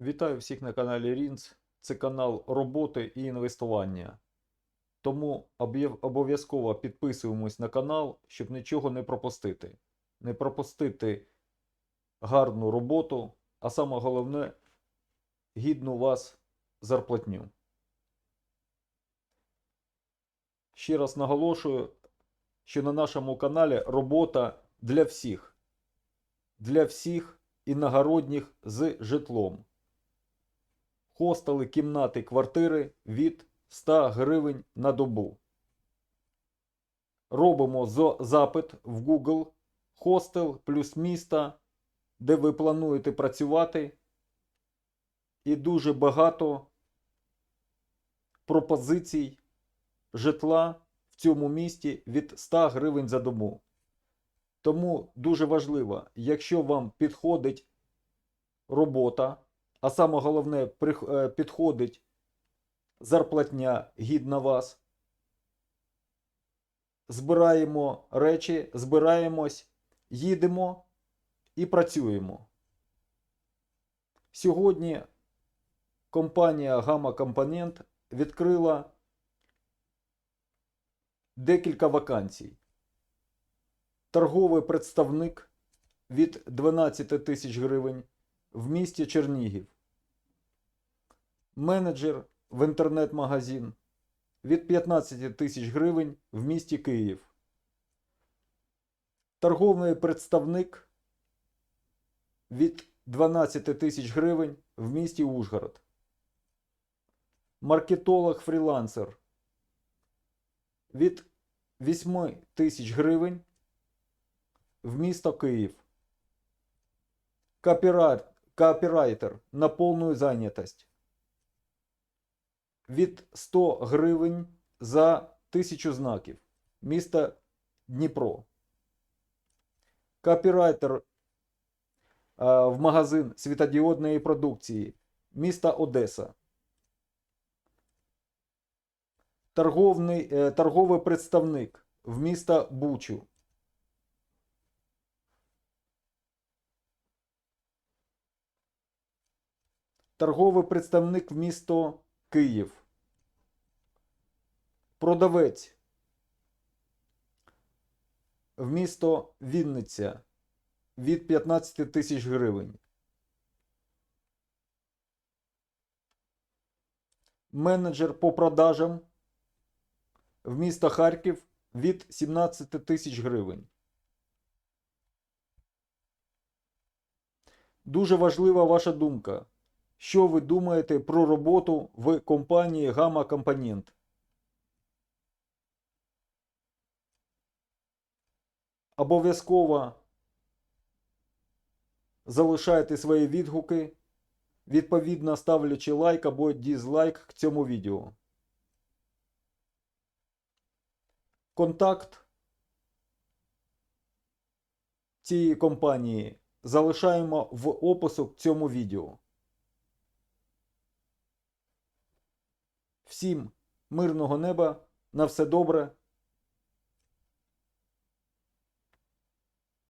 Вітаю всіх на каналі Рінц. Це канал роботи і інвестування. Тому обов'язково підписуємось на канал, щоб нічого не пропустити. Не пропустити гарну роботу, а саме головне гідну вас зарплатню. Ще раз наголошую, що на нашому каналі робота для всіх. Для всіх іногородніх з житлом. Хостели, кімнати, квартири від 100 гривень на добу. Робимо запит в Google хостел плюс місто, де ви плануєте працювати. І дуже багато пропозицій житла в цьому місті від 100 гривень за добу. Тому дуже важливо, якщо вам підходить робота, а саме головне е, підходить зарплатня гідна вас. Збираємо речі, збираємось, їдемо і працюємо. Сьогодні компанія Gamma Component відкрила декілька вакансій. Торговий представник від 12 тисяч гривень в місті Чернігів. Менеджер в інтернет-магазин від 15 тисяч гривень в місті Київ. Торговий представник від 12 тисяч гривень в місті Ужгород. Маркетолог-фрілансер від 8 тисяч гривень в місто Київ. Копірайт, копірайтер на повну зайнятость. Від 100 гривень за 1000 знаків. Місто Дніпро. Копірайтер а, в магазин світодіодної продукції. Місто Одеса. Торговний, е, торговий представник в місто Бучу. Торговий представник в місто Київ. Продавець в місто Вінниця від 15 тисяч гривень. Менеджер по продажам в місто Харків від 17 тисяч гривень. Дуже важлива ваша думка. Що ви думаєте про роботу в компанії Gamma Component? Обов'язково залишайте свої відгуки, відповідно ставлячи лайк або дізлайк к цьому відео. Контакт цієї компанії залишаємо в опису к цьому відео. Всім мирного неба, на все добре,